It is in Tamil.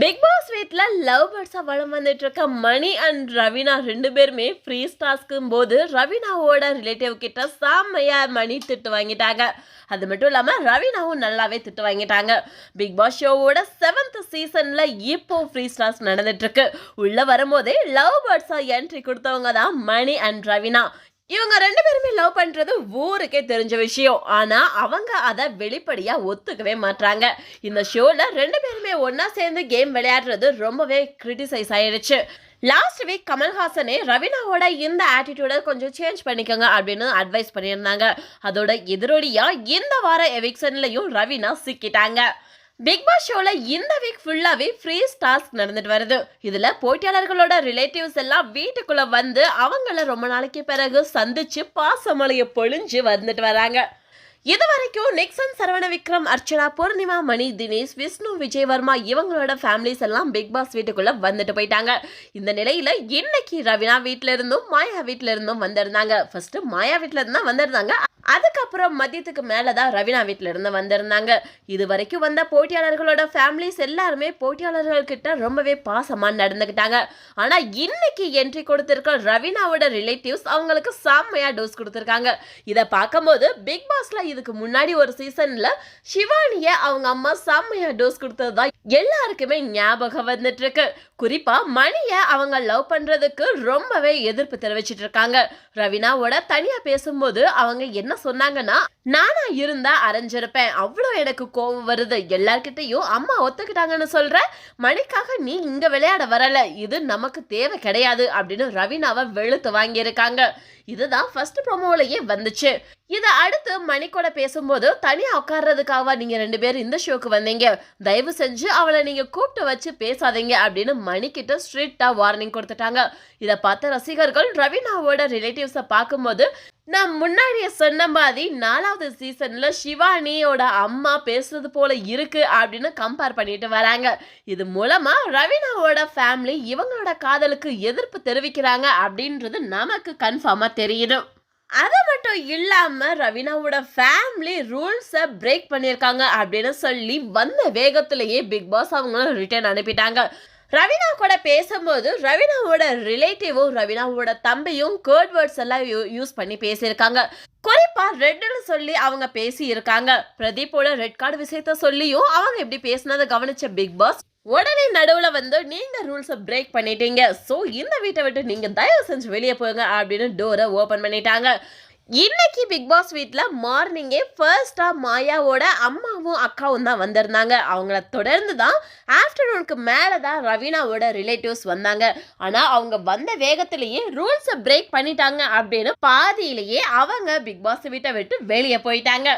பிக் பாஸ் வீட்டில் லவ் பேர்ட்ஸாக வளம் வந்துட்டு இருக்க மணி அண்ட் ரவீனா ரெண்டு பேருமே ஃப்ரீ ஸ்டாஸ்க்கும் போது ரவீனாவோட ரிலேட்டிவ் கிட்ட செம்மையா மணி திட்டு வாங்கிட்டாங்க. அது மட்டும் இல்லாமல் ரவீனாவும் நல்லாவே திட்டு வாங்கிட்டாங்க. பிக் பாஸ் ஷோவோட செவன்த் சீசனில் இப்போ ஃப்ரீ ஸ்டாஸ் நடந்துட்டு இருக்கு வரும்போதே லவ் பேர்ட்ஸாக என்ட்ரி கொடுத்தவங்க தான் மணி அண்ட் ரவீனா. இவங்க ரெண்டு பேருமே லவ் பண்றது ஊருக்கே தெரிஞ்ச விஷயம். ஆனா அவங்க அதை வெளிப்படையா ஒத்துக்கவே மாட்றாங்க. இந்த ஷோல ரெண்டு பேருமே ஒன்றா சேர்ந்து கேம் விளையாடுறது ரொம்பவே கிரிட்டிசைஸ் ஆயிடுச்சு. லாஸ்ட் வீக் கமல்ஹாசனே ரவீனாவோட இந்த ஆட்டிடியூட கொஞ்சம் சேஞ்ச் பண்ணிக்கோங்க அப்படின்னு அட்வைஸ் பண்ணியிருந்தாங்க. அதோட எதிரொலியா இந்த வார எவிக்ஷன்லயும் ரவீனா சிக்கிட்டாங்க. பிக் பாஸ் ஷோல இந்த வீக் ஃபுல்லாவே ஃப்ரீ டாஸ்க் நடந்துட்டு வருது. இதுல போட்டியாளர்களோட ரிலேட்டிவ்ஸ் எல்லாம் வீட்டுக்குள்ள வந்து அவங்கள ரொம்ப நாளைக்கு பிறகு சந்திச்சு பாசமலையை பொழிஞ்சு வந்துட்டு வராங்க. இது வரைக்கும் நிக்சன் சரவண விக்ரம் அர்ச்சனா பூர்ணிமா மணி தினேஷ் விஷ்ணு விஜயவர்மா இவங்களோட ஃபேமிலிஸ் எல்லாம் பிக் பாஸ் வீட்டுக்குள்ள வந்துட்டு போயிட்டாங்க. இந்த நிலையில இன்னைக்கு ரவினா வீட்டுல இருந்தும் மாயா வீட்டுல இருந்தும் வந்திருந்தாங்க. ஃபர்ஸ்ட் மாயா வீட்டுல இருந்தா தான் வந்திருந்தாங்க. அதுக்கப்புறம் மதியத்துக்கு மேலே தான் ரவினா வீட்டில இருந்து வந்திருந்தாங்க. இது வரைக்கும் வந்த போட்டியாளர்களோட ஃபேமிலிஸ் எல்லாருமே போட்டியாளர்கள் கிட்ட ரொம்பவே பாசமா நடந்துக்கிட்டாங்க. ஆனா இன்னைக்கு என்ட்ரி கொடுத்திருக்க ரவினாவோட ரிலேட்டிவ்ஸ் அவங்களுக்கு செம்மையா டோஸ் கொடுத்துருக்காங்க. இதை பார்க்கும்போது பிக் பாஸ்ல இதுக்கு முன்னாடி ஒரு சீசன்ல சிவானிய அவங்க அம்மா செம்மையா டோஸ் கொடுத்ததுதான் எல்லாருக்குமே ஞாபகம் வந்துட்டு இருக்கு குறிப்பா மணிய அவங்க லவ் பண்றதுக்கு ரொம்பவே எதிர்ப்பு தெரிவிச்சிட்டு இருக்காங்க ரவினாவோட தனியா பேசும்போது அவங்க என்ன சொன்னாங்கன்னா நானா இருந்தா அரைஞ்சிருப்பேன். அவ்வளோ எனக்கு கோபம் வருது. எல்லார்கிட்டயும் அம்மா ஒத்துக்கிட்டாங்கன்னு சொல்ற? மணிக்காக நீ இங்க விளையாட வரல. இது நமக்கு தேவை கிடையாது. அப்படின்னு ரவினாவை வெளுத்து வாங்கியிருக்காங்க. இதுதான் ஃபர்ஸ்ட் ப்ரோமோலயே வந்துச்சு. இதை அடுத்து மணிக்கு கூட பேசும்போது தனியா உட்கார்றதுக்காக நீங்க ரெண்டு பேரும் இந்த ஷோக்கு வந்தீங்க? தயவு செஞ்சு அவளை நீங்க கூப்பிட்டு வச்சு பேசாதீங்க அப்படின்னு மணிக்கிட்ட ஸ்ட்ரிக்டா வார்னிங் கொடுத்துட்டாங்க. இதை பார்த்த ரசிகர்கள் ரவீனாவோட ரிலேட்டிவ்ஸை பார்க்கும்போது நான் முன்னாடியே சொன்ன மாதிரி நாலாவது சீசன்ல சிவானியோட அம்மா பேசுறது போல இருக்கு அப்படின்னு கம்பேர் பண்ணிட்டு வராங்க. இது மூலமா ரவினாவோட ஃபேமிலி இவங்களோட காதலுக்கு எதிர்ப்பு தெரிவிக்கிறாங்க அப்படின்றது நமக்கு கன்ஃபார்மா தெரியுது. அது மட்டும் இல்லாமல் ரவினாவோட ஃபேமிலி ரூல்ஸை பிரேக் பண்ணியிருக்காங்க அப்படின்னு சொல்லி வந்த வேகத்திலேயே பிக் பாஸ் அவங்களும் ரிட்டர்ன் அனுப்பிட்டாங்க. ரவினா கூட பேசும்போது ரவினாவோட ரிலேட்டிவும் ரவினாவோட தம்பியும் கேர்ட் வேர்ட்ஸ் எல்லாம் யூஸ் பண்ணி பேசியிருக்காங்க. குறிப்பா ரெட்னு சொல்லி அவங்க பேசி இருக்காங்க பிரதீப்போட ரெட் கார்டு விஷயத்த சொல்லியும் அவங்க எப்படி பேசினதை கவனிச்ச பிக் பாஸ் உடனே நடுவில் வந்து நீங்கள் ரூல்ஸை பிரேக் பண்ணிட்டீங்க. ஸோ இந்த வீட்டை விட்டு நீங்கள் தயவு செஞ்சு வெளியே போங்க அப்படின்னு டோரை ஓப்பன் பண்ணிட்டாங்க. இன்னைக்கு பிக் பாஸ் வீட்டில் மார்னிங்கே ஃபர்ஸ்டாக மாயாவோட அம்மாவும் அக்காவும் தான் வந்திருந்தாங்க. அவங்கள தொடர்ந்து தான் ஆஃப்டர்நூனுக்கு மேலே தான் ரவீனாவோட ரிலேட்டிவ்ஸ் வந்தாங்க. ஆனால் அவங்க வந்த வேகத்திலேயே ரூல்ஸை பிரேக் பண்ணிட்டாங்க அப்படின்னு பாதியிலேயே அவங்க பிக் பாஸ் வீட்டை விட்டு வெளியே போயிட்டாங்க.